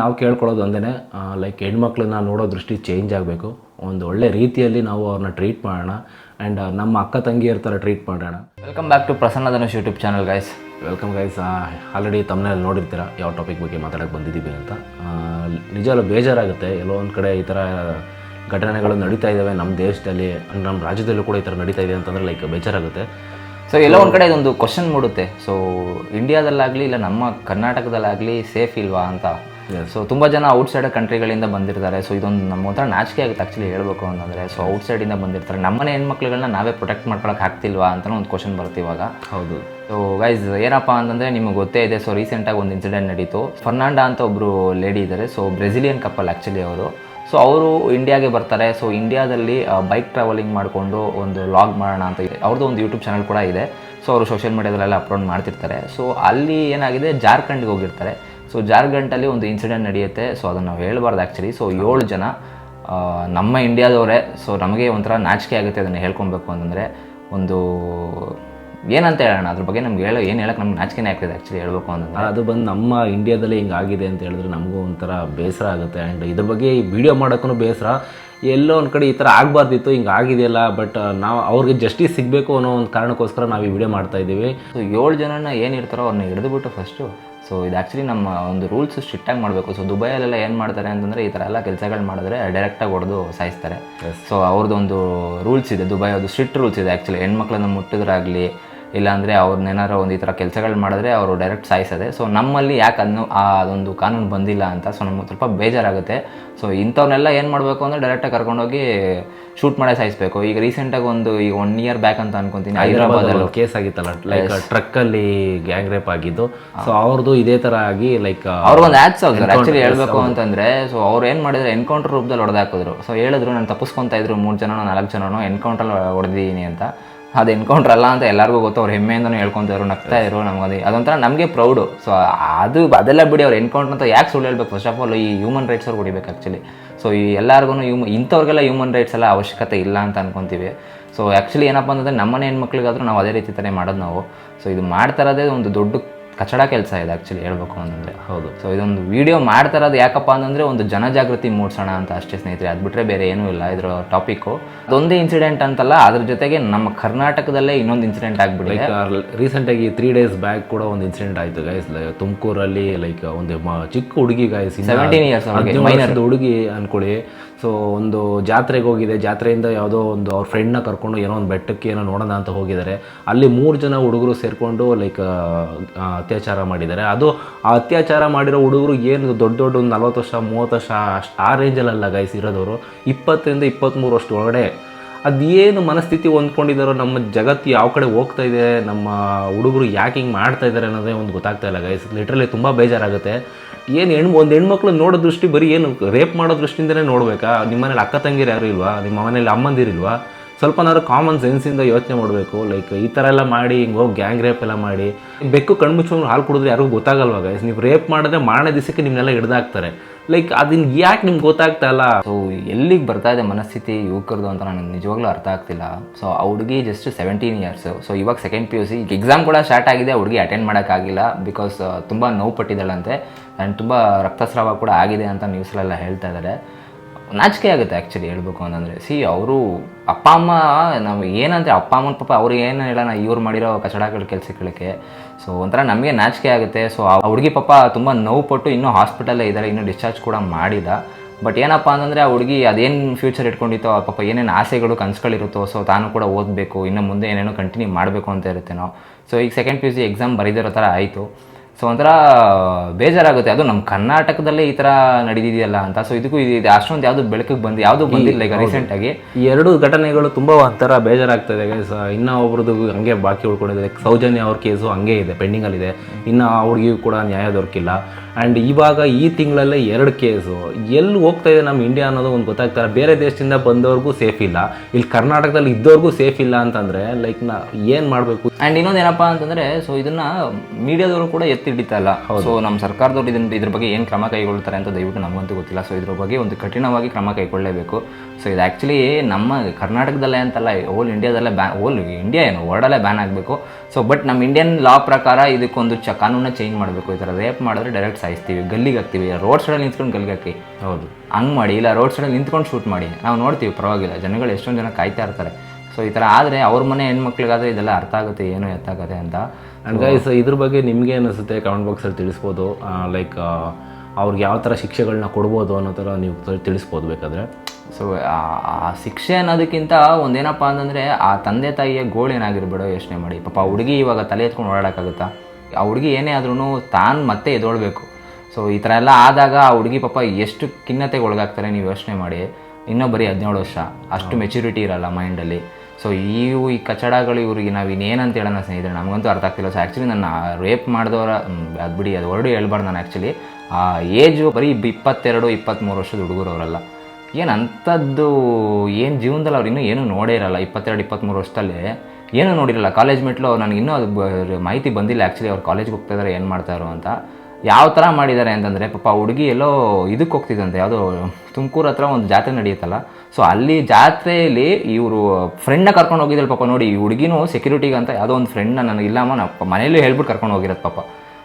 ನಾವು ಕೇಳ್ಕೊಳ್ಳೋದು ಒಂದೇ ಲೈಕ್ ಹೆಣ್ಮಕ್ಳನ್ನ ನೋಡೋ ದೃಷ್ಟಿ ಚೇಂಜ್ ಆಗಬೇಕು. ಒಂದು ಒಳ್ಳೆ ರೀತಿಯಲ್ಲಿ ನಾವು ಅವ್ರನ್ನ ಟ್ರೀಟ್ ಮಾಡೋಣ. ಆ್ಯಂಡ್ ನಮ್ಮ ಅಕ್ಕ ತಂಗಿಯರ ಥರ ಟ್ರೀಟ್ ಮಾಡೋಣ. Welcome back to Prasanna Dhanush YouTube channel guys welcome guys already ತಮ್ಮನೇಲಿ ನೋಡಿರ್ತೀರ? ಯಾವ ಟಾಪಿಕ್ ಬಗ್ಗೆ ಮಾತಾಡೋಕ್ಕೆ ಬಂದಿದ್ದೀವಿ ಅಂತ. ನಿಜವಲ್ಲ ಬೇಜಾರಾಗುತ್ತೆ. ಎಲ್ಲೋ ಒಂದು ಕಡೆ ಈ ಥರ ಘಟನೆಗಳು ನಡೀತಾ ಇದ್ದಾವೆ ನಮ್ಮ ದೇಶದಲ್ಲಿ ನಮ್ಮ ರಾಜ್ಯದಲ್ಲೂ ಕೂಡ ಈ ಥರ ನಡೀತಾ ಇದೆ ಅಂತಂದರೆ ಲೈಕ್ ಬೇಜಾರಾಗುತ್ತೆ. ಸೊ ಎಲ್ಲೋ ಒಂದು ಕಡೆ ಇದೊಂದು ಕ್ವಶನ್ ಮೂಡುತ್ತೆ. ಸೊ ಇಂಡಿಯಾದಲ್ಲಾಗಲಿ ಇಲ್ಲ ನಮ್ಮ ಕರ್ನಾಟಕದಲ್ಲಾಗಲಿ ಸೇಫ್ ಇಲ್ವಾ ಅಂತ ಸೊ ತುಂಬ ಜನ ಔಟ್ಸೈಡ್ ಕಂಟ್ರಿಗಳಿಂದ ಬಂದಿರ್ತಾರೆ. ಸೊ ಇದೊಂದು ನಮ್ಮ ಹತ್ರ ನಾಚಿಕೆ ಆಗುತ್ತೆ ಆ್ಯಕ್ಚುಲಿ ಹೇಳಬೇಕು ಅಂತಂದರೆ ಸೊ ಔಟ್ಸೈಡಿಂದ ಬಂದಿರ್ತಾರೆ. ನಮ್ಮನೆ ಹೆಣ್ಮಕ್ಳುಗಳನ್ನ ನಾವೇ ಪ್ರೊಟೆಕ್ಟ್ ಮಾಡ್ಕೊಳಕ್ಕೆ ಆಗ್ತಿಲ್ವಾ ಅಂತಲೂ ಒಂದು ಕ್ವಶನ್ ಬರುತ್ತೆ ಇವಾಗ. ಹೌದು. ಸೊ ಗೈಸ್ ಏನಪ್ಪ ಅಂತಂದರೆ ನಿಮಗೆ ಗೊತ್ತೇ ಇದೆ. ಸೊ ರೀಸೆಂಟಾಗಿ ಒಂದು ಇನ್ಸಿಡೆಂಟ್ ನಡೀತು. ಫರ್ನಾಂಡಾ ಅಂತ ಒಬ್ಬರು ಲೇಡಿ ಇದ್ದಾರೆ ಸೊ ಬ್ರೆಜಿಲಿಯನ್ ಕಪ್ಪಲ್ ಆ್ಯಕ್ಚುಲಿ ಅವರು. ಸೊ ಅವರು ಇಂಡಿಯಾಗೆ ಬರ್ತಾರೆ. ಸೊ ಇಂಡಿಯಾದಲ್ಲಿ ಬೈಕ್ ಟ್ರಾವೆಲಿಂಗ್ ಮಾಡಿಕೊಂಡು ಒಂದು ಲಾಗ್ ಮಾಡೋಣ ಅಂತ ಇದೆ. ಅವ್ರದ್ದು ಒಂದು ಯೂಟ್ಯೂಬ್ ಚಾನಲ್ ಕೂಡ ಇದೆ. ಸೊ ಅವರು ಸೋಷಿಯಲ್ ಮೀಡಿಯಾದಲ್ಲೆಲ್ಲ ಅಪ್ಲೋಡ್ ಮಾಡ್ತಿರ್ತಾರೆ. ಸೊ ಅಲ್ಲಿ ಏನಾಗಿದೆ? ಜಾರ್ಖಂಡ್ಗೆ ಹೋಗಿರ್ತಾರೆ. ಸೊ ಜಾರ್ಖಂಡಲ್ಲಿ ಒಂದು ಇನ್ಸಿಡೆಂಟ್ ನಡೆಯುತ್ತೆ. ಸೊ ಅದನ್ನು ನಾವು ಹೇಳ್ಬಾರ್ದು ಆ್ಯಕ್ಚುಲಿ ಸೊ ಏಳು ಜನ ನಮ್ಮ ಇಂಡಿಯಾದವರೇ ಸೊ ನಮಗೆ ಒಂಥರ ನಾಚಿಕೆ ಆಗುತ್ತೆ ಅದನ್ನು ಹೇಳ್ಕೊಬೇಕು ಅಂತಂದರೆ. ಒಂದು ಏನಂತ ಹೇಳೋಣ? ಅದ್ರ ಬಗ್ಗೆ ನಮ್ಗೆ ಹೇಳೋ ಏನು ಹೇಳಕ್ಕೆ ನಮ್ಗೆ ನಾಚಿಕೆನೇ ಆಗ್ತದೆ ಆ್ಯಕ್ಚುಲಿ ಹೇಳ್ಬೇಕು ಅಂತಂದ್ರೆ. ಅದು ಬಂದು ನಮ್ಮ ಇಂಡಿಯಾದಲ್ಲಿ ಹಿಂಗೆ ಆಗಿದೆ ಅಂತ ಹೇಳಿದ್ರೆ ನಮಗೂ ಒಂಥರ ಬೇಸರ ಆಗುತ್ತೆ. ಆ್ಯಂಡ್ ಇದ್ರ ಬಗ್ಗೆ ಈ ವಿಡಿಯೋ ಮಾಡೋಕ್ಕೂ ಬೇಸರ. ಎಲ್ಲೋ ಒಂದು ಕಡೆ ಈ ಥರ ಆಗಬಾರ್ದಿತ್ತು ಹಿಂಗೆ ಆಗಿದೆಯಲ್ಲ ಬಟ್ ನಾವು ಅವ್ರಿಗೆ ಜಸ್ಟಿಸ್ ಸಿಗಬೇಕು ಅನ್ನೋ ಒಂದು ಕಾರಣಕ್ಕೋಸ್ಕರ ನಾವು ಈ ವಿಡಿಯೋ ಮಾಡ್ತಾ ಇದ್ದೀವಿ. ಸೊ ಏಳು ಜನನ ಏನಿರ್ತಾರೋ ಅವ್ರನ್ನ ಹಿಡಿದುಬಿಟ್ಟು ಫಸ್ಟು ಸೊ ಇದು ಆ್ಯಕ್ಚುಲಿ ನಮ್ಮ ಒಂದು ರೂಲ್ಸ್ ಸ್ಟ್ರಿಕ್ಟಾಗಿ ಮಾಡಬೇಕು. ಸೊ ದುಬೈಯಲ್ಲೆಲ್ಲ ಏನು ಮಾಡ್ತಾರೆ ಅಂತಂದರೆ ಈ ಥರ ಎಲ್ಲ ಕೆಲಸಗಳು ಮಾಡಿದ್ರೆ ಡೈರೆಕ್ಟಾಗಿ ಹೊಡೆದು ಸಾಯಿಸ್ತಾರೆ. ಸೊ ಅವ್ರದ್ದೊಂದು ರೂಲ್ಸ್ ಇದೆ. ದುಬೈ ಅದು ಸ್ಟ್ರಿಕ್ಟ್ ರೂಲ್ಸ್ ಇದೆ ಆ್ಯಕ್ಚುಲಿ ಹೆಣ್ಮಕ್ಳನ್ನ ಮುಟ್ಟಿದ್ರಾಗಲಿ ಇಲ್ಲಾಂದರೆ ಅವ್ರನ್ನೇನಾರು ಒಂದು ಈ ಥರ ಕೆಲಸಗಳು ಮಾಡಿದ್ರೆ ಅವರು ಡೈರೆಕ್ಟ್ ಸಾಯಿಸೋದೆ. ಸೊ ನಮ್ಮಲ್ಲಿ ಯಾಕೆ ಅದನ್ನು ಆ ಅದೊಂದು ಕಾನೂನು ಬಂದಿಲ್ಲ ಅಂತ ಸೊ ನಮ್ಗೆ ಸ್ವಲ್ಪ ಬೇಜಾರಾಗುತ್ತೆ. ಸೊ ಇಂಥವ್ರನ್ನೆಲ್ಲ ಏನು ಮಾಡಬೇಕು ಅಂದರೆ ಡೈರೆಕ್ಟಾಗಿ ಕರ್ಕೊಂಡೋಗಿ ಶೂಟ್ ಮಾಡೇ ಸಾಯಿಸಬೇಕು. ಈಗ ರೀಸೆಂಟಾಗಿ ಒಂದು ಈಗ ಒನ್ ಇಯರ್ ಬ್ಯಾಕ್ ಅಂತ ಅನ್ಕೊಂತೀನಿ ಹೈದರಾಬಾದಲ್ಲಿ ಕೇಸ್ ಆಗಿತ್ತಲ್ಲ ಲೈಕ್ ಟ್ರಕ್ಕಲ್ಲಿ ಗ್ಯಾಂಗ್ ರೇಪ್ ಆಗಿದ್ದು. ಸೊ ಅವ್ರದ್ದು ಇದೇ ಥರ ಆಗಿ ಲೈಕ್ ಅವ್ರಿಗೊಂದು ಆ್ಯಪ್ಸ್ ಸರ್ ಆ್ಯಕ್ಚುಲಿ ಹೇಳಬೇಕು ಅಂತಂದ್ರೆ ಸೊ ಅವ್ರು ಏನು ಮಾಡಿದ್ರು ಎನ್ಕೌಂಟರ್ ರೂಪದಲ್ಲಿ ಹೊಡೆದಾಕಿದ್ರು ಸೊ ಹೇಳಿದ್ರು ನಾನು ತಪ್ಪಿಸ್ಕೊತಾ ಇದ್ರು ಮೂರು ಜನನೋ ನಾಲ್ಕು ಜನನೋ ಎನ್ಕೌಂಟ್ರಲ್ಲಿ ಹೊಡೆದಿದ್ದೀನಿ ಅಂತ. ಅದು ಎನ್ಕೌಂಟ್ರ್ ಅಲ್ಲ ಅಂತ ಎಲ್ಲರಿಗೂ ಗೊತ್ತು. ಅವ್ರು ಹೆಮ್ಮೆಯಿಂದನೂ ಹೇಳ್ಕೊಂತ ಇದ್ರು ನಗ್ತಾ ಇರು ನಮಗೆ ಅದು. ಅದೊಂಥರ ನಮಗೆ ಪ್ರೌಡು ಸೊ ಅದು, ಅದೆಲ್ಲ ಬಿಡಿ ಅವ್ರು ಎನ್ಕೌಂಟ್ರ್ ಅಂತ ಯಾಕೆ ಸುಳ್ಳು ಹೇಳ್ಬೇಕು? ಫಸ್ಟ್ ಆಫ್ ಆಲ್ ಈ ಹ್ಯೂಮನ್ ರೈಟ್ಸ್ ಅವ್ರು ಕುಡಿಬೇಕು ಆ್ಯಕ್ಚುಲಿ ಸೊ ಈ ಎಲ್ಲರಿಗೂ ಹ್ಯೂಮ ಇಂಥವ್ರಿಗೆಲ್ಲ ಹ್ಯೂಮನ್ ರೈಟ್ಸ್ ಎಲ್ಲ ಅವಶ್ಯಕತೆ ಇಲ್ಲ ಅಂತ ಅನ್ಕೊಂತೀವಿ. ಸೊ ಆ್ಯಕ್ಚುಲಿ ಏನಪ್ಪ ಅಂತಂದರೆ ನಮ್ಮನೆ ಹೆಣ್ಮಕ್ಳಿಗಾದ್ರೂ ನಾವು ಅದೇ ರೀತಿ ತಾನೇ ಮಾಡೋದು ನಾವು. ಸೊ ಇದು ಮಾಡ್ತಾ ಇರೋದೇ ಒಂದು ದೊಡ್ಡ ಕಚಡ ಕೆಲಸ ಇದೆ ಆ್ಯಕ್ಚುಲಿ ಹೇಳ್ಬೇಕು ಅಂತಂದರೆ. ಹೌದು. ಸೊ ಇದೊಂದು ವಿಡಿಯೋ ಮಾಡ್ತಾ ಇರೋದು ಯಾಕಪ್ಪ ಅಂತಂದರೆ ಒಂದು ಜನಜಾಗೃತಿ ಮೂಡಿಸೋಣ ಅಂತ ಅಷ್ಟೇ ಸ್ನೇಹಿತರೆ. ಅದು ಬಿಟ್ಟರೆ ಬೇರೆ ಏನೂ ಇಲ್ಲ ಇದರ ಟಾಪಿಕ್ಕು ಅದೊಂದೇ ಇನ್ಸಿಡೆಂಟ್ ಅಂತಲ್ಲ ಅದ್ರ ಜೊತೆಗೆ ನಮ್ಮ ಕರ್ನಾಟಕದಲ್ಲೇ ಇನ್ನೊಂದು ಇನ್ಸಿಡೆಂಟ್ ಆಗಿಬಿಟ್ಟಿದೆ. ರೀಸೆಂಟಾಗಿ ತ್ರೀ ಡೇಸ್ ಬ್ಯಾಕ್ ಕೂಡ ಒಂದು ಇನ್ಸಿಡೆಂಟ್ ಆಯಿತು ಗೈಸ್ ತುಮಕೂರಲ್ಲಿ ಲೈಕ್ ಒಂದು ಚಿಕ್ಕ ಹುಡುಗಿ ಗೈಸ್ ಸೆವೆಂಟೀನ್ ಇಯರ್ಸ್ ಮೈನರ್ ಹುಡುಗಿ ಅನ್ಕೊಳ್ಳಿ. ಸೊ ಒಂದು ಜಾತ್ರೆಗೆ ಹೋಗಿದೆ. ಜಾತ್ರೆಯಿಂದ ಯಾವುದೋ ಒಂದು ಅವ್ರ ಫ್ರೆಂಡ್ನ ಕರ್ಕೊಂಡು ಏನೋ ಒಂದು ಬೆಟ್ಟಕ್ಕೆ ಏನೋ ನೋಡೋಣ ಅಂತ ಹೋಗಿದ್ದಾರೆ. ಅಲ್ಲಿ ಮೂರು ಜನ ಹುಡುಗರು ಸೇರಿಕೊಂಡು ಲೈಕ್ ಅತ್ಯಾಚಾರ ಮಾಡಿದ್ದಾರೆ. ಅದು ಆ ಅತ್ಯಾಚಾರ ಮಾಡಿರೋ ಹುಡುಗರು ಏನು ದೊಡ್ಡ ದೊಡ್ಡ ಒಂದು ನಲ್ವತ್ತು ವರ್ಷ, ಮೂವತ್ತು ವರ್ಷ, ಅಷ್ಟು ಆ ರೇಂಜಲ್ಲ ಗೈಸ್ ಇರೋದವರು. ಇಪ್ಪತ್ತರಿಂದ ಇಪ್ಪತ್ತ್ಮೂರು ವರ್ಷ ಒಳಗಡೆ. ಅದೇನು ಮನಸ್ಥಿತಿ ಹೊಂದ್ಕೊಂಡಿದ್ದಾರೋ, ನಮ್ಮ ಜಗತ್ತು ಯಾವ ಕಡೆ ಹೋಗ್ತಾ ಇದೆ, ನಮ್ಮ ಹುಡುಗರು ಯಾಕೆ ಹಿಂಗೆ ಮಾಡ್ತಾ ಇದ್ದಾರೆ ಅನ್ನೋದೇ ಒಂದು ಗೊತ್ತಾಗ್ತಾ ಇಲ್ಲ ಗೈಸ್ ಲಿಟ್ರಲಿ ತುಂಬ ಬೇಜಾರಾಗುತ್ತೆ. ಏನು ಹೆಣ್ಣು ಒಂದು ಹೆಣ್ಮಕ್ಳು ನೋಡೋ ದೃಷ್ಟಿ ಬರೀ ಏನು ರೇಪ್ ಮಾಡೋ ದೃಷ್ಟಿಯಿಂದನೇ ನೋಡಬೇಕಾ? ನಿಮ್ಮ ಮನೇಲಿ ಅಕ್ಕ ತಂಗಿರು ಯಾರು ಇಲ್ವಾ? ನಿಮ್ಮ ಮನೇಲಿ ಅಮ್ಮಂದಿರಿಲ್ವಾ ಸ್ವಲ್ಪನಾದ್ರು ಕಾಮನ್ ಸೆನ್ಸಿಂದ ಯೋಚನೆ ಮಾಡಬೇಕು ಲೈಕ್ ಈ ಥರ ಎಲ್ಲ ಮಾಡಿ, ಹಿಂಗೆ ಹೋಗಿ ಗ್ಯಾಂಗ್ ರೇಪ್ ಎಲ್ಲ ಮಾಡಿ. ಬೆಕ್ಕು ಕಣ್ಮುಚ್ಕೊಂಡು ಹಾಲು ಕುಡಿದ್ರೆ ಯಾರಿಗೂ ಗೊತ್ತಾಗಲ್ವಾ ಗೈಸ್ ನೀವು ರೇಪ್ ಮಾಡಿದ್ರೆ ಮಾರನೇ ದಿವಸಕ್ಕೆ ನಿಮ್ಮನ್ನೆಲ್ಲ ಹಿಡ್ದಾಕ್ತಾರೆ. ಲೈಕ್ ಅದನ್ನ ಯಾಕೆ ನಿಮ್ಗೆ ಗೊತ್ತಾಗ್ತಾ ಇಲ್ಲ? ಸೊ ಎಲ್ಲಿಗೆ ಬರ್ತಾ ಇದೆ ಮನಸ್ಥಿತಿ ಯುವಕರದು ಅಂತ ನನಗೆ ನಿಜವಾಗ್ಲೂ ಅರ್ಥ ಆಗ್ತಿಲ್ಲ. ಸೊ ಆ ಹುಡುಗಿ ಜಸ್ಟ್ ಸೆವೆಂಟೀನ್ ಇಯರ್ಸ್ ಸೊ ಇವಾಗ second P U C exam ಕೂಡ ಸ್ಟಾರ್ಟ್ ಆಗಿದೆ ಹುಡುಗಿ ಅಟೆಂಡ್ ಮಾಡೋಕ್ಕಾಗಿಲ್ಲ ಬಿಕಾಸ್ ತುಂಬ ನೋವು ಪಟ್ಟಿದ್ದಾಳಂತೆ. ಆ್ಯಂಡ್ ತುಂಬ ರಕ್ತಸ್ರಾವ ಕೂಡ ಆಗಿದೆ ಅಂತ ನ್ಯೂಸ್ಲೆಲ್ಲ ಹೇಳ್ತಾ ಇದ್ದಾರೆ ನಾಚಿಕೆ ಆಗುತ್ತೆ ಆ್ಯಕ್ಚುಲಿ ಹೇಳ್ಬೇಕು ಅಂತಂದರೆ. ಸಿ ಅವರು ಅಪ್ಪ, ಅಮ್ಮ, ನಾವು ಏನಂದರೆ ಅಪ್ಪ, ಅಮ್ಮನ ಪಾಪ ಅವ್ರಿಗೆ ಏನು ಹೇಳೋಣ ಇವ್ರು ಮಾಡಿರೋ ಕಚಡಗಳ ಕೆಲಸಗಳಿಗೆ. ಸೊ ಒಂಥರ ನಮಗೆ ನಾಚಿಕೆ ಆಗುತ್ತೆ. ಸೊ ಆ ಹುಡುಗಿ ಪಾಪ ತುಂಬ ನೋವು ಪಟ್ಟು ಇನ್ನೂ ಹಾಸ್ಪಿಟಲ್ಲೇ ಇದ್ದಾರೆ ಇನ್ನೂ ಡಿಸ್ಚಾರ್ಜ್ ಕೂಡ ಮಾಡಿದ. ಬಟ್ ಏನಪ್ಪ ಅಂತಂದರೆ ಆ ಹುಡುಗಿ ಅದೇನು ಫ್ಯೂಚರ್ ಇಟ್ಕೊಂಡಿತ್ತೋ, ಆ ಪಾಪ ಏನೇನು ಆಸೆಗಳು, ಕನಸುಗಳಿರುತ್ತೋ ಸೊ ತಾನು ಕೂಡ ಓದಬೇಕು, ಇನ್ನು ಮುಂದೆ ಏನೇನೋ ಕಂಟಿನ್ಯೂ ಮಾಡಬೇಕು ಅಂತ ಇರುತ್ತೇನೋ ಸೊ ಈಗ second P U C exam ಬರೀದಿರೋ ಥರ ಆಯಿತು. ಸೊ ಒಂಥರ ಬೇಜಾರಾಗುತ್ತೆ. ಅದು ನಮ್ಮ ಕರ್ನಾಟಕದಲ್ಲೇ ಈ ಥರ ನಡೆದಿದೆಯಲ್ಲ ಅಂತ. ಸೊ ಇದಕ್ಕೂ ಇದು ಅಷ್ಟೊಂದು ಯಾವುದು ಬೆಳಕಿಗೆ ಬಂದು ಯಾವುದು ಬಂದಿಲ್ಲ ಈಗ ರೀಸೆಂಟಾಗಿ ಈ ಎರಡು ಘಟನೆಗಳು ತುಂಬ ಒಂಥರ ಬೇಜಾರಾಗ್ತದೆ. ಇನ್ನೂ ಒಬ್ರದ್ದು ಹಂಗೆ ಬಾಕಿ ಉಳ್ಕೊಂಡಿದೆ. ಸೌಜನ್ಯ ಅವ್ರ ಕೇಸು ಹಂಗೆ ಇದೆ ಪೆಂಡಿಂಗಲ್ಲಿದೆ. ಇನ್ನು ಅವ್ರಿಗೂ ಕೂಡ ನ್ಯಾಯ ದೊರಕಿಲ್ಲ. ಆ್ಯಂಡ್ ಇವಾಗ ಈ ತಿಂಗಳಲ್ಲೇ ಎರಡು ಕೇಸು. ಎಲ್ಲಿ ಹೋಗ್ತಾ ಇದೆ ನಮ್ಮ ಇಂಡಿಯಾ ಅನ್ನೋದು ಒಂದು ಗೊತ್ತಾಗ್ತಾರೆ ಬೇರೆ ದೇಶದಿಂದ ಬಂದವ್ರಿಗೂ ಸೇಫ್ ಇಲ್ಲ. ಇಲ್ಲಿ ಕರ್ನಾಟಕದಲ್ಲಿ ಇದ್ದವ್ರಿಗೂ ಸೇಫ್ ಇಲ್ಲ ಅಂತಂದರೆ ಲೈಕ್ ನಾ ಏನು ಮಾಡಬೇಕು? ಆ್ಯಂಡ್ ಇನ್ನೊಂದು ಏನಪ್ಪ ಅಂತಂದರೆ ಸೊ ಇದನ್ನು ಮೀಡಿಯಾದವರು ಕೂಡ ಎತ್ತಿ ಹಿಡಿತಾ ಇಲ್ಲ. ಸೊ ನಮ್ಮ ಸರ್ಕಾರದವ್ರು ಇದನ್ನ ಇದ್ರ ಬಗ್ಗೆ ಏನು ಕ್ರಮ ಕೈಗೊಳ್ತಾರೆ ಅಂತ ದಯವಿಟ್ಟು ನಮಗಂತೂ ಗೊತ್ತಿಲ್ಲ. ಸೊ ಇದ್ರ ಬಗ್ಗೆ ಒಂದು ಕಠಿಣವಾಗಿ ಕ್ರಮ ಕೈಗೊಳ್ಳಲೇಬೇಕು ಸೊ ಇದು ಆ್ಯಕ್ಚುಲಿ ನಮ್ಮ ಕರ್ನಾಟಕದಲ್ಲೇ ಅಂತಲ್ಲ ಓಲ್ ಇಂಡಿಯಾದಲ್ಲೇ ಬ್ಯಾನ್ ಓಲ್ ಇಂಡಿಯಾ ಏನು ವರ್ಲ್ಡಲ್ಲೇ ಬ್ಯಾನ್ ಆಗಬೇಕು. ಸೊ ಬಟ್ ನಮ್ಮ ಇಂಡಿಯನ್ ಲಾ ಪ್ರಕಾರ ಇದಕ್ಕೊಂದು ಚ ಕಾನೂನ ಚೇಂಜ್ ಮಾಡಬೇಕು. ಈ ಥರ ರೇಪ್ ಮಾಡಿದ್ರೆ ಡೈರೆಕ್ಟ್ ಸಾಯಿಸ್ತೀವಿ ಗಲ್ಲಿಗೆ ಹಾಕ್ತೀವಿ ರೋಡ್ ಸೈಡಲ್ಲಿ ನಿಂತ್ಕೊಂಡು ಗಲ್ಲಿಗೆ ಹಾಕಿ. ಹೌದು. ಹಂಗೆ ಮಾಡಿ ಇಲ್ಲ ರೋಡ್ ಸೈಡಲ್ಲಿ ನಿಂತ್ಕೊಂಡು ಶೂಟ್ ಮಾಡಿ. ನಾವು ನೋಡ್ತೀವಿ ಪರವಾಗಿಲ್ಲ ಜನಗಳು ಎಷ್ಟೊಂದು ಜನ ಕಾಯ್ತಾ ಇರ್ತಾರೆ. ಸೊ ಈ ಥರ ಆದರೆ ಅವ್ರ ಮನೆ ಹೆಣ್ಮಕ್ಳಿಗಾದರೆ ಇದೆಲ್ಲ ಅರ್ಥ ಆಗುತ್ತೆ ಏನು ಎತ್ತಾಗುತ್ತೆ ಅಂತ. ಆ್ಯಂಡ್ ಸೊ ಇದ್ರ ಬಗ್ಗೆ ನಿಮಗೆ ಅನಿಸುತ್ತೆ ಕಮೆಂಟ್ ಬಾಕ್ಸಲ್ಲಿ ತಿಳಿಸ್ಬೋದು. ಲೈಕ್ ಅವ್ರಿಗೆ ಯಾವ ಥರ ಶಿಕ್ಷೆಗಳನ್ನ ಕೊಡ್ಬೋದು ಅನ್ನೋ ಥರ ನೀವು ತಿಳಿಸ್ಬೋದು ಬೇಕಾದರೆ. ಸೊ ಆ ಶಿಕ್ಷೆ ಅನ್ನೋದಕ್ಕಿಂತ ಒಂದೇನಪ್ಪ ಅಂತಂದರೆ ಆ ತಂದೆ ತಾಯಿಯ ಗೋಳು ಏನಾಗಿರ್ಬೇಡೋ ಯೋಚನೆ ಮಾಡಿ. ಪಾಪ ಆ ಹುಡುಗಿ ಇವಾಗ ತಲೆ ಎತ್ಕೊಂಡು ಓಡಾಡೋಕ್ಕಾಗುತ್ತಾ? ಆ ಹುಡುಗಿ ಏನೇ ಆದ್ರೂ ತಾನು ಮತ್ತೆ ಎದೊಳ್ಬೇಕು. ಸೊ ಈ ಥರ ಎಲ್ಲ ಆದಾಗ ಆ ಹುಡುಗಿ ಪಾಪ ಎಷ್ಟು ಖಿನ್ನತೆಗೆ ಒಳಗಾಗ್ತಾರೆ ನೀವು ಯೋಚನೆ ಮಾಡಿ. ಇನ್ನೂ ಬರೀ ಹದಿನೇಳು ವರ್ಷ. ಅಷ್ಟು ಮೆಚುರಿಟಿ ಇರಲ್ಲ ಮೈಂಡಲ್ಲಿ ಸೊ ಇವು ಈ ಕಚಡಗಳು ಇವ್ರಿಗೆ ನಾವು ಇನ್ನೇನಂತ ಹೇಳೋಣ ಸ್ನೇಹಿತರೆ ನಮಗಂತೂ ಅರ್ಥ ಆಗ್ತಿಲ್ಲ. ಸೊ ಆ್ಯಕ್ಚುಲಿ ನನ್ನ ರೇಪ್ ಮಾಡಿದವರ ಅದು ಬಿಡಿ ಅದು ಹೊರಡು ಹೇಳ್ಬಾರ್ದು ನಾನು ಆ್ಯಕ್ಚುಲಿ ಆ ಏಜು ಬರೀ ಇಪ್ಪತ್ತೆರಡು ಇಪ್ಪತ್ತ್ಮೂರು ವರ್ಷದ ಹುಡುಗರು ಅವರೆಲ್ಲ. ಏನು ಅಂಥದ್ದು ಏನು ಜೀವನದಲ್ಲಿ ಅವ್ರು ಇನ್ನೂ ಏನೂ ನೋಡೇ ಇರಲ್ಲ. ಇಪ್ಪತ್ತೆರಡು ಇಪ್ಪತ್ತ್ಮೂರು ವರ್ಷದಲ್ಲಿ ಏನೂ ನೋಡಿರಲ್ಲ. ಕಾಲೇಜ್ ಮೆಟ್ಲು ನನಗೆ ಇನ್ನೂ ಅದು ಮಾಹಿತಿ ಬಂದಿಲ್ಲ ಆ್ಯಕ್ಚುಲಿ ಅವ್ರು ಕಾಲೇಜ್ಗೆ ಹೋಗ್ತಾ ಇದ್ದಾರೆ ಏನು ಮಾಡ್ತಾರೋ ಅಂತ. ಯಾವ ಥರ ಮಾಡಿದ್ದಾರೆ ಅಂತಂದರೆ, ಪಾಪ ಹುಡುಗಿ ಎಲ್ಲೋ ಇದಕ್ಕೆ ಹೋಗ್ತಿದ್ದಂತೆ, ಯಾವುದೋ ತುಮಕೂರು ಹತ್ರ ಒಂದು ಜಾತ್ರೆ ನಡೆಯುತ್ತಲ್ಲ. ಸೊ ಅಲ್ಲಿ ಜಾತ್ರೆಯಲ್ಲಿ ಇವರು ಫ್ರೆಂಡ್ನ ಕರ್ಕೊಂಡು ಹೋಗಿದ್ರು ಪಾಪ ನೋಡಿ, ಈ ಹುಡುಗಿನೂ ಸೆಕ್ಯೂರಿಟಿಗೆ ಅಂತ ಯಾವುದೋ ಒಂದು ಫ್ರೆಂಡ್ನ ನನಗೆ ಇಲ್ಲಮ್ಮ ನಾವು ಮನೇಲಿ ಹೇಳ್ಬಿಟ್ಟು ಕರ್ಕೊಂಡು ಹೋಗಿರೋದು ಪಾಪ.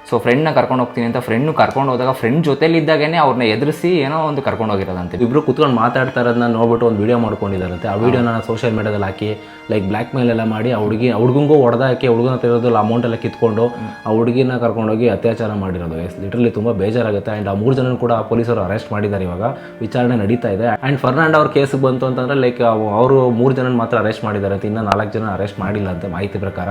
ಸೊ ಫ್ರೆಂಡ್ನ ಕರ್ಕೊಂಡು ಹೋಗ್ತೀನಿ ಅಂತ ಫ್ರೆಂಡ್ನು ಕರ್ಕೊಂಡು ಹೋದಾಗ ಫ್ರೆಂಡ್ ಜೊತೆಲಿ ಇದ್ದಾಗನೇ ಅವ್ರನ್ನ ಎದುರಿಸಿ ಏನೋ ಒಂದು ಕರ್ಕೊಂಡು ಹೋಗಿರೋದಂತೆ. ಇಬ್ರು ಕುತ್ಕೊಂಡು ಮಾತಾಡ್ತಾ ಇರೋದನ್ನ ನೋಡ್ಬಿಟ್ಟು ಒಂದು ವೀಡಿಯೋ ಮಾಡ್ಕೊಂಡಿದ್ದಾರಂತೆ ಆ ವಿಡಿಯೋನ ಸೋಷಿಯಲ್ ಮೀಡಿಯಾದಲ್ಲಿ ಹಾಕಿ ಲೈಕ್ ಬ್ಲ್ಯಾಕ್ ಮೇಲ್ ಎಲ್ಲ ಮಾಡಿ ಆ ಹುಡುಗಿ ಆ ಹುಡುಗಂಗೂ ಹೊಡೆದ ಹಾಕಿ ಹುಡುಗನ ಇರೋದು ಅಮೌಂಟ್ ಎಲ್ಲ ಕಿತ್ಕೊಂಡು ಆ ಹುಡುಗಿನ ಕರ್ಕೊಂಡೋಗಿ ಅತ್ಯಾಚಾರ ಮಾಡಿರೋದು. ಲಿಟ್ರಲಿ ತುಂಬ ಬೇಜಾರಾಗುತ್ತೆ. ಆ್ಯಂಡ್ ಆ ಮೂರು ಜನ ಕೂಡ ಪೊಲೀಸರು ಅರೆಸ್ಟ್ ಮಾಡಿದ್ದಾರೆ ಇವಾಗ. ವಿಚಾರಣೆ ನಡೀತಾ ಇದೆ. ಆ್ಯಂಡ್ ಫರ್ನಾಂಡ್ ಅವ್ರ ಕೇಸ್ ಬಂತು ಅಂತಂದ್ರೆ ಲೈಕ್ ಅವರು ಮೂರು ಜನ ಮಾತ್ರ ಅರೆಸ್ಟ್ ಮಾಡಿದ್ದಾರೆ ಅಂತ ಇನ್ನೂ ನಾಲ್ಕು ಜನ ಅರೆಸ್ಟ್ ಮಾಡಿಲ್ಲ ಅಂತ ಮಾಹಿತಿ ಪ್ರಕಾರ.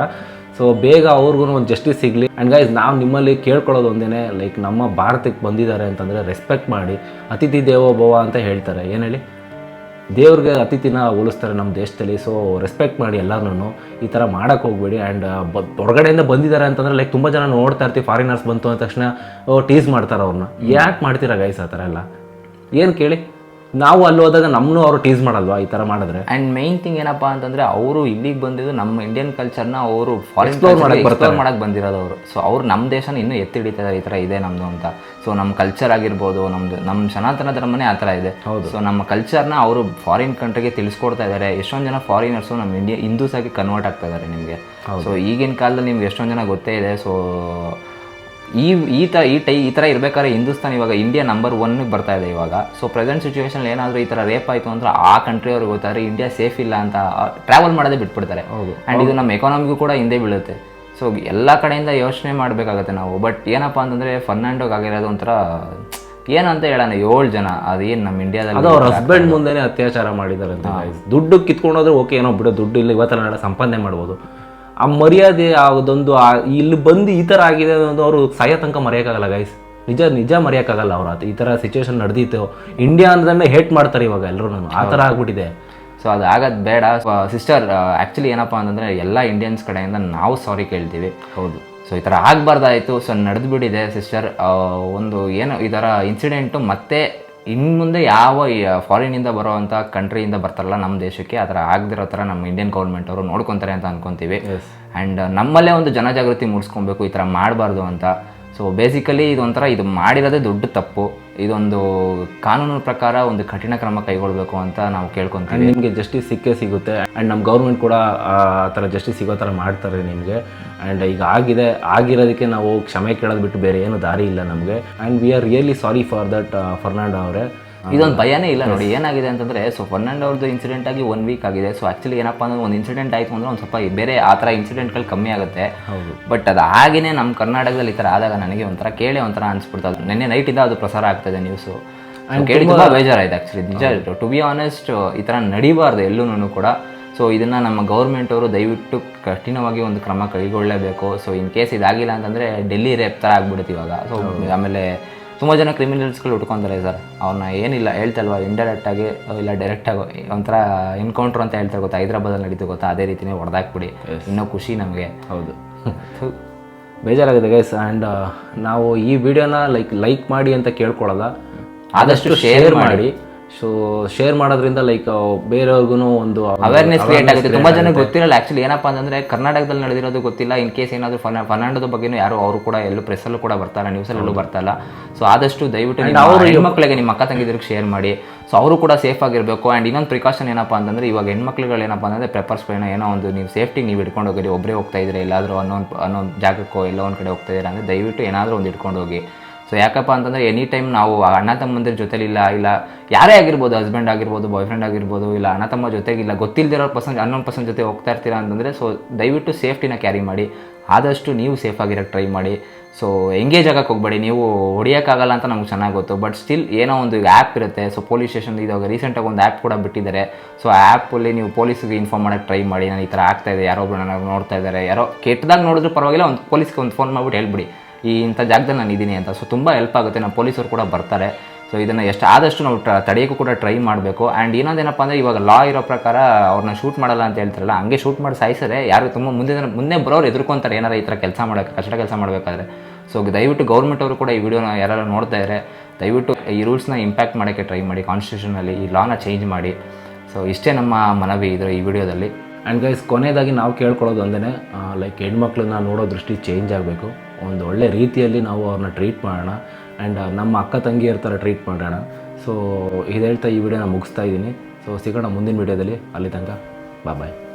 ಸೊ ಬೇಗ ಅವ್ರಿಗೂ ಒಂದು ಜಸ್ಟಿಸ್ ಸಿಗಲಿ. ಆ್ಯಂಡ್ ಗೈಸ್ ನಾವು ನಿಮ್ಮಲ್ಲಿ ಕೇಳ್ಕೊಳ್ಳೋದು ಒಂದೇ ಲೈಕ್ ನಮ್ಮ ಭಾರತಕ್ಕೆ ಬಂದಿದ್ದಾರೆ ಅಂತಂದರೆ ರೆಸ್ಪೆಕ್ಟ್ ಮಾಡಿ, ಅತಿಥಿ ದೇವೋ ಭವ ಅಂತ ಹೇಳ್ತಾರೆ. ಏನು ಹೇಳಿ? ದೇವ್ರಿಗೆ ಅತಿಥಿನ ಹೋಲಿಸ್ತಾರೆ ನಮ್ಮ ದೇಶದಲ್ಲಿ. ಸೊ ರೆಸ್ಪೆಕ್ಟ್ ಮಾಡಿ ಎಲ್ಲರೂ ಈ ಥರ ಮಾಡೋಕ್ಕೆ ಹೋಗ್ಬೇಡಿ. ಆ್ಯಂಡ್ ಹೊರಗಡೆಯಿಂದ ಬಂದಿದ್ದಾರೆ ಅಂತಂದ್ರೆ ಲೈಕ್ ತುಂಬ ಜನ ನೋಡ್ತಾ ಇರ್ತೀವಿ ಫಾರಿನರ್ಸ್ ಬಂತು ಅಂದ ತಕ್ಷಣ ಟೀಸ್ ಮಾಡ್ತಾರೆ ಅವ್ರನ್ನ ಯಾಕೆ ಮಾಡ್ತೀರಾ ಗೈಸ್ ಆ ಥರ ಎಲ್ಲ? ಏನು ಕೇಳಿ? ನಾವು ಅಲ್ಲಿ ಹೋದಾಗ ನಮ್ಮನ್ನು ಅವರು ಟೀಸ್ ಮಾಡಲ್ವಾ ಈ ಥರ ಮಾಡಿದ್ರೆ? ಆ್ಯಂಡ್ ಮೈನ್ ಥಿಂಗ್ ಏನಪ್ಪ ಅಂತಂದರೆ ಅವರು ಇಲ್ಲಿಗೆ ಬಂದಿದ್ದು ನಮ್ಮ ಇಂಡಿಯನ್ ಕಲ್ಚರ್ನ ಅವರು ಫಾರಿನ್ ಎಕ್ಸ್ಪ್ಲೋರ್ ಮಾಡಕ್ಕೆ ಬಂದಿರೋದು ಅವರು. ಸೊ ಅವ್ರು ನಮ್ಮ ದೇಶನ ಇನ್ನೂ ಎತ್ತಿ ಹಿಡಿತಾರೆ ಈ ಥರ ಇದೆ ನಮ್ಮದು ಅಂತ. ಸೊ ನಮ್ಮ ಕಲ್ಚರ್ ಆಗಿರ್ಬೋದು ನಮ್ಮದು ನಮ್ಮ ಸನಾತನ ಧರ್ಮನೇ ಆ ಥರ ಇದೆ. ಸೊ ನಮ್ಮ ಕಲ್ಚರ್ನ ಅವರು ಫಾರಿನ್ ಕಂಟ್ರಿಗೆ ತಿಳಿಸ್ಕೊಡ್ತಾ ಇದ್ದಾರೆ ಎಷ್ಟೊಂದು ಜನ ಫಾರಿನರ್ಸು ನಮ್ಮ ಇಂಡಿಯಾ ಹಿಂದೂಸ್ ಆಗಿ ಕನ್ವರ್ಟ್ ಆಗ್ತಾ ಇದ್ದಾರೆ ನಿಮಗೆ. ಸೊ ಈಗಿನ ಕಾಲದಲ್ಲಿ ನಿಮ್ಗೆ ಎಷ್ಟೊಂದು ಜನ ಗೊತ್ತೇ ಇದೆ. ಸೊ ಈ ಈ ಥರ ಈ ಟೈ ಈ ಥರ ಇರಬೇಕಾದ್ರೆ ಹಿಂದೂಸ್ತಾನ್ ಇವಾಗ ಇಂಡಿಯಾ ನಂಬರ್ ಒನ್ಗೆ ಬರ್ತಾ ಇದೆ ಇವಾಗ. ಸೊ ಪ್ರೆಸೆಂಟ್ ಸಿಚುವೇಶನ್ ಏನಾದರೂ ಈ ಥರ ರೇಪ್ ಆಯಿತು ಅಂದ್ರೆ ಆ ಕಂಟ್ರಿಯವ್ರಿಗೆ ಗೊತ್ತಾದ್ರೆ ಇಂಡಿಯಾ ಸೇಫ್ ಇಲ್ಲ ಅಂತ ಟ್ರಾವೆಲ್ ಮಾಡೋದೇ ಬಿಟ್ಬಿಡ್ತಾರೆ. ಆ್ಯಂಡ್ ಇದು ನಮ್ಮ ಎಕಾನಮಿಗೂ ಕೂಡ ಹಿಂದೆ ಬೀಳುತ್ತೆ. ಸೊ ಎಲ್ಲ ಕಡೆಯಿಂದ ಯೋಚನೆ ಮಾಡಬೇಕಾಗತ್ತೆ ನಾವು. ಬಟ್ ಏನಪ್ಪ ಅಂತಂದರೆ ಫರ್ನಾಂಡೋಗೆ ಆಗಿರೋದು ಒಂಥರ ಏನಂತ ಹೇಳೋಣ ಏಳು ಜನ. ಅದೇನು ನಮ್ಮ ಅದು ಇಂಡಿಯಾದಲ್ಲಿ ಅವ್ರ ಹಸ್ಬೆಂಡ್ ಮುಂದೆನೇ ಅತ್ಯಾಚಾರ ಮಾಡಿದ್ದಾರೆ ಅಂತ. ದುಡ್ಡು ಕಿತ್ಕೊಂಡೋದ್ರೆ ಓಕೆ ಏನೋ ಬಿಡೋ ದುಡ್ಡು ಇಲ್ಲ ಇವತ್ತ ನಾಳೆ ಸಂಪಾದನೆ ಮಾಡ್ಬೋದು. ಆ ಮರ್ಯಾದೆ ಅದೊಂದು ಇಲ್ಲಿ ಬಂದು ಈ ಥರ ಆಗಿದೆ ಅನ್ನೋದು ಅವರು ಸಾಯೋ ತನಕ ಮರೆಯೋಕ್ಕಾಗಲ್ಲ ಗೈಸ್ ನಿಜ ನಿಜ ಮರೆಯೋಕ್ಕಾಗಲ್ಲ ಅವ್ರು. ಈ ಥರ ಸಿಚುವೇಶನ್ ನಡೆದಿತ್ತು. ಇಂಡಿಯಾ ಅಂದ್ರೆ ಹೇಟ್ ಮಾಡ್ತಾರೆ ಇವಾಗ ಎಲ್ಲರೂ ಆ ಥರ ಆಗ್ಬಿಟ್ಟಿದೆ. ಸೊ ಅದು ಆಗೋದು ಬೇಡ. ಸಿಸ್ಟರ್ ಆ್ಯಕ್ಚುಲಿ ಏನಪ್ಪ ಅಂತಂದರೆ ಎಲ್ಲ ಇಂಡಿಯನ್ಸ್ ಕಡೆಯಿಂದ ನಾವು ಸಾರಿ ಕೇಳ್ತೀವಿ. ಹೌದು. ಸೊ ಈ ಥರ ಆಗಬಾರ್ದಾಯಿತು. ಸೊ ನಡೆದುಬಿಟ್ಟಿದೆ ಸಿಸ್ಟರ್ ಒಂದು ಏನು ಈ ಥರ ಇನ್ಸಿಡೆಂಟು ಮತ್ತೆ ಇನ್ನು ಮುಂದೆ ಯಾವ ಫಾರಿನಿಂದ ಬರೋವಂಥ ಕಂಟ್ರಿಯಿಂದ ಬರ್ತಾರಲ್ಲ ನಮ್ಮ ದೇಶಕ್ಕೆ ಆ ಥರ ಆಗದಿರೋ ಥರ ನಮ್ಮ ಇಂಡಿಯನ್ ಗೌರ್ಮೆಂಟ್ ಅವರು ನೋಡ್ಕೊತಾರೆ ಅಂತ ಅನ್ಕೊತೀವಿ. ಆ್ಯಂಡ್ ನಮ್ಮಲ್ಲೇ ಒಂದು ಜನಜಾಗೃತಿ ಮೂಡಿಸ್ಕೊಬೇಕು ಈ ಥರ ಮಾಡಬಾರ್ದು ಅಂತ. ಸೊ ಬೇಸಿಕಲಿ ಇದೊಂಥರ ಇದು ಮಾಡಿರೋದೇ ದೊಡ್ಡ ತಪ್ಪು. ಇದೊಂದು ಕಾನೂನು ಪ್ರಕಾರ ಒಂದು ಕಠಿಣ ಕ್ರಮ ಕೈಗೊಳ್ಳಬೇಕು ಅಂತ ನಾವು ಕೇಳ್ಕೊತೀವಿ. ನಿಮಗೆ ಜಸ್ಟಿಸ್ ಸಿಕ್ಕೇ ಸಿಗುತ್ತೆ. ಆ್ಯಂಡ್ ನಮ್ಮ ಗೌರ್ಮೆಂಟ್ ಕೂಡ, ಆ ಥರ ಜಸ್ಟಿಸ್ ಸಿಗೋ ಥರ ಮಾಡ್ತಾರೆ ನಿಮಗೆ. ಆ್ಯಂಡ್ ಈಗ ಆಗಿದೆ, ಆಗಿರೋದಕ್ಕೆ ನಾವು ಕ್ಷಮೆ ಕೇಳೋದು ಬಿಟ್ಟು ಬೇರೆ ಏನು ದಾರಿ ಇಲ್ಲ ನಮಗೆ. And we are really sorry for that Fernando ಅವರೇ. ಇದೊಂದು ಭಯನೇ ಇಲ್ಲ ನೋಡಿ ಏನಾಗಿದೆ ಅಂತಂದರೆ ಸೊ ಫರ್ನಾಂಡ್ ಅವ್ರದ್ದು ಇನ್ಸಿಡೆಂಟ್ ಆಗಿ ಒನ್ ವೀಕ್ ಆಗಿದೆ. ಸೊ ಆಕ್ಚುಲಿ ಏನಪ್ಪ ಅಂದ್ರೆ ಒಂದು ಇನ್ಸಿಡೆಂಟ್ ಆಯ್ತು ಅಂದ್ರೆ ಒಂದು ಸ್ವಲ್ಪ ಬೇರೆ ಆ ಥರ ಇನ್ಸಿಡೆಂಟ್ಗಳು ಕಮ್ಮಿ ಆಗುತ್ತೆ. ಬಟ್ ಅದು ಹಾಗೇನೆ ನಮ್ಮ ಕರ್ನಾಟಕದಲ್ಲಿ ಈ ಥರ ಆದಾಗ ನನಗೆ ಒಂಥರ ಕೇಳಿ ಒಂಥರ ಅನ್ಸ್ಬಿಡ್ತದೆ ನಿನ್ನೆ ನೈಟಿಂದ ಅದು ಪ್ರಸಾರ ಆಗ್ತದೆ ನ್ಯೂಸು ಕೇಳಿ ತುಂಬ ಬೇಜಾರಾಯ್ತು ಆ್ಯಕ್ಚುಲಿ ನಿಜ ಟು ಬಿ ಆನೆಸ್ಟ್ ಈ ಥರ ನಡಿಬಾರ್ದು ಎಲ್ಲೂ ಕೂಡ. ಸೊ ಇದನ್ನು ನಮ್ಮ ಗೌರ್ಮೆಂಟ್ ಅವರು ದಯವಿಟ್ಟು ಕಠಿಣವಾಗಿ ಒಂದು ಕ್ರಮ ಕೈಗೊಳ್ಳಲೇಬೇಕು ಸೊ ಇನ್ ಕೇಸ್ ಇದಾಗಿಲ್ಲ ಅಂತಂದರೆ ಡೆಲ್ಲಿ ರೇಪ್ ಥರ ಆಗ್ಬಿಡುತ್ತೆ ಇವಾಗ. ಸೊ ಆಮೇಲೆ ತುಂಬ ಜನ ಕ್ರಿಮಿನಲ್ಸ್ಗಳು ಹುಡ್ಕೊಂತಾರೆ ಸರ್. ಅವ್ರನ್ನ ಏನಿಲ್ಲ ಹೇಳ್ತಲ್ವಾ ಇಂಡೈರೆಕ್ಟಾಗಿ ಇಲ್ಲ ಡೈರೆಕ್ಟಾಗಿ ಒಂಥರ ಎನ್ಕೌಂಟ್ರ್ ಅಂತ ಹೇಳ್ತಾರೆ ಗೊತ್ತಾ? ಹೈದ್ರಾಬಾದಲ್ಲಿ ನಡೀತು ಗೊತ್ತಾ? ಅದೇ ರೀತಿನೇ ಹೊಡೆದಾಕ್ಬಿಡಿ ಇನ್ನೂ ಖುಷಿ ನಮಗೆ. ಹೌದು. ಬೇಜಾರಾಗಿದೆ ಗೈಸ್ ಆ್ಯಂಡ್ ನಾವು ಈ ವಿಡಿಯೋನ ಲೈಕ್ ಲೈಕ್ ಮಾಡಿ ಅಂತ ಕೇಳ್ಕೊಳ್ಳಲ್ಲ ಆದಷ್ಟು ಶೇರ್ ಮಾಡಿ. ಸೊ ಶೇರ್ ಮಾಡೋದ್ರಿಂದ ಲೈಕ್ ಬೇರೆಯವ್ರಿಗೂ ಒಂದು ಅವೇರ್ನೆಸ್ ಕ್ರಿಯೇಟ್ ಆಗುತ್ತೆ. ತುಂಬಾ ಜನ ಗೊತ್ತಿರಲ್ಲ. ಆಕ್ಚುಲಿ ಏನಪ್ಪ ಅಂತಂದ್ರೆ ಕರ್ನಾಟಕದಲ್ಲಿ ನಡೆದಿರೋದು ಗೊತ್ತಿಲ್ಲ. ಇನ್ ಕೇಸ್ ಏನಾದರೂ ಫನ ಫರ್ನಾಂಡೋದ ಬಗ್ಗೆನೂ ಯಾರು ಅವರು ಕೂಡ ಎಲ್ಲೂ ಪ್ರೆಸ್ಸಲ್ಲೂ ಕೂಡ ಬರ್ತಾರೆ ನ್ಯೂಸಲ್ಲೂ ಬರ್ತಾರಲ್ಲ ಸೊ ಆದಷ್ಟು ದಯವಿಟ್ಟು ನಿಮ್ಮ ಹೆಣ್ಮಕ್ಳಿಗೆ ನಿಮ್ಮ ಅಕ್ಕ ತಂಗಿದ್ರಿಗೆ ಶೇರ್ ಮಾಡಿ. ಸೊ ಅವರು ಕೂಡ ಸೇಫ್ ಆಗಿರಬೇಕು. ಆ್ಯಂಡ್ ಇನ್ನೊಂದು ಪ್ರಿಕಾಷನ್ ಏನಪ್ಪ ಅಂತಂದರೆ ಇವಾಗ ಹೆಣ್ಮಕ್ಳುಗಳು ಏನಪ್ಪ ಅಂದರೆ ಪೆಪ್ಪರ್ ಸ್ಪ್ರೇನ ಏನೋ ಒಂದು ನೀವು ಸೇಫ್ಟಿ ನೀವು ಇಟ್ಕೊಂಡು ಹೋಗಿರಿ. ಒಬ್ಬರೇ ಹೋಗ್ತಾ ಇದ್ರೆ ಎಲ್ಲಾದರೂ ಅನ್ನೊಂದು ಅನ್ನೊಂದು ಜಾಗಕ್ಕೋ ಎಲ್ಲೋ ಒಂದು ಕಡೆ ಹೋಗ್ತಾ ಇದ್ದೀರಾ ಅಂದರೆ ದಯವಿಟ್ಟು ಏನಾದರೂ ಒಂದು ಇಟ್ಕೊಂಡು ಹೋಗಿ. ಸೊ ಯಾಕಪ್ಪ ಅಂತಂದರೆ ಎನಿ ಟೈಮ್ ನಾವು ಅಣ್ಣ ತಮ್ಮಂದಿರ ಜೊತೆಲಿಲ್ಲ ಇಲ್ಲ ಯಾರೇ ಆಗಿರ್ಬೋದು ಹಸ್ಬೆಂಡ್ ಆಗಿರ್ಬೋದು ಬಾಯ್ ಫ್ರೆಂಡ್ ಆಗಿರ್ಬೋದು, ಇಲ್ಲ ಅಣ್ಣ ತಮ್ಮ ಜೊತೆಗಿಲ್ಲ ಗೊತ್ತಿಲ್ಲದಿರೋ ಪರ್ಸನ್ ಅನ್ನೊಂದು ಪರ್ಸನ್ ಜೊತೆ ಹೋಗ್ತಾ ಇರ್ತೀರಾ ಅಂತಂದರೆ ಸೊ ದಯವಿಟ್ಟು ಸೇಫ್ಟಿನ ಕ್ಯಾರಿ ಮಾಡಿ, ಆದಷ್ಟು ನೀವು ಸೇಫ್ ಆಗಿರೋಕ್ಕೆ ಟ್ರೈ ಮಾಡಿ. ಸೊ ಎಂಗೇಜ್ ಆಗಕ್ಕೆ ಹೋಗ್ಬೇಡಿ, ನೀವು ಹೊಡಿಯೋಕ್ಕಾಗಲ್ಲ ಅಂತ ನಮ್ಗೆ ಚೆನ್ನಾಗಿ ಗೊತ್ತು ಬಟ್ ಸ್ಟಿಲ್ ಏನೋ ಒಂದು ಆ್ಯಪ್ ಇರುತ್ತೆ ಸೊ ಪೊಲೀಸ್ ಸ್ಟೇಷನ್ ಇದಾಗ ರೀಸೆಂಟಾಗಿ ಒಂದು ಆ್ಯಪ್ ಕೂಡ ಬಿಟ್ಟಿದ್ದಾರೆ. ಸೊ ಆ ಆ್ಯಪಲ್ಲಿ ನೀವು ಪೊಲೀಸ್ಗೆ ಇನ್ಫಾರ್ಮ್ ಮಾಡೋಕ್ಕೆ ಟ್ರೈ ಮಾಡಿ, ನಾನು ಈ ಥರ ಆಗ್ತಾಯಿದೆ ಯಾರೋ ನನಗೆ ನೋಡ್ತಾ ಇದ್ದಾರೆ, ಯಾರೋ ಕೆಟ್ಟದಾಗ ನೋಡಿದ್ರು ಪರವಾಗಿಲ್ಲ, ಒಂದು ಪೊಲೀಸ್ಗೆ ಒಂದು ಫೋನ್ ಮಾಡಿಬಿಟ್ಟು ಹೇಳ್ಬಿಡಿ. ಈ ಇಂಥ ಜಾಗದಲ್ಲಿ ನಾನು ಇದ್ದೀನಿ ಅಂತ. ಸೊ ತುಂಬ ಹೆಲ್ಪ್ ಆಗುತ್ತೆ. ನಮ್ಮ ಪೊಲೀಸರು ಕೂಡ ಬರ್ತಾರೆ. ಸೊ ಇದನ್ನು ಎಷ್ಟು ಆದಷ್ಟು ನಾವು ತಡೆಯೋಕ್ಕೂ ಕೂಡ ಟ್ರೈ ಮಾಡಬೇಕು. ಆ್ಯಂಡ್ ಇನ್ನೊಂದೇನಪ್ಪ ಅಂದರೆ, ಇವಾಗ ಲಾ ಇರೋ ಪ್ರಕಾರ ಅವ್ರನ್ನ ಶೂಟ್ ಮಾಡಲ್ಲ ಅಂತ ಹೇಳ್ತಾರಲ್ಲ, ಹಂಗೆ ಶೂಟ್ ಮಾಡಿ ಸಾಯಿಸಿದ್ರೆ ಯಾರು ತುಂಬ ಮುಂದೆ ಮುಂದೆ ಬರೋರು ಎದುರ್ಕೊಂತಾರೆ. ಏನಾರು ಈ ಥರ ಕೆಲಸ ಮಾಡೋಕೆ ಕಷ್ಟ ಕೆಲಸ ಮಾಡಬೇಕಾದ್ರೆ. ಸೊ ದಯವಿಟ್ಟು ಗೌರ್ಮೆಂಟ್ ಅವರು ಕೂಡ ಈ ವಿಡಿಯೋನ ಯಾರು ನೋಡ್ತಾ ಇದ್ದಾರೆ ದಯವಿಟ್ಟು ಈ ರೂಲ್ಸ್ನ ಇಂಪ್ಯಾಕ್ಟ್ ಮಾಡೋಕ್ಕೆ ಟ್ರೈ ಮಾಡಿ ಕಾನ್ಸ್ಟಿಟ್ಯೂಷನಲ್ಲಿ ಈ ಲಾನ ಚೇಂಜ್ ಮಾಡಿ. ಸೊ ಇಷ್ಟೇ ನಮ್ಮ ಮನವಿ ಇದ್ರೆ ಈ ವಿಡಿಯೋದಲ್ಲಿ. ಆ್ಯಂಡ್ ಗೈಸ್ ಕೊನೆಯದಾಗಿ ನಾವು ಕೇಳ್ಕೊಳ್ಳೋದು ಒಂದೇ ಲೈಕ್ ಹೆಣ್ಮಕ್ಳನ್ನ ನೋಡೋ ದೃಷ್ಟಿ ಚೇಂಜ್ ಆಗಬೇಕು. ಒಂದು ಒಳ್ಳೆ ರೀತಿಯಲ್ಲಿ ನಾವು ಅವ್ರನ್ನ ಟ್ರೀಟ್ ಮಾಡೋಣ. ಆ್ಯಂಡ್ ನಮ್ಮ ಅಕ್ಕ ತಂಗಿಯರ ಥರ ಟ್ರೀಟ್ ಮಾಡೋಣ. ಸೊ ಇದು ಹೇಳ್ತಾ ಈ ವಿಡಿಯೋನ ಮುಗಿಸ್ತಾ ಇದ್ದೀನಿ. ಸೊ ಸಿಗೋಣ ಮುಂದಿನ ವಿಡಿಯೋದಲ್ಲಿ ಅಲ್ಲಿ ತನಕ ಬಾಯ್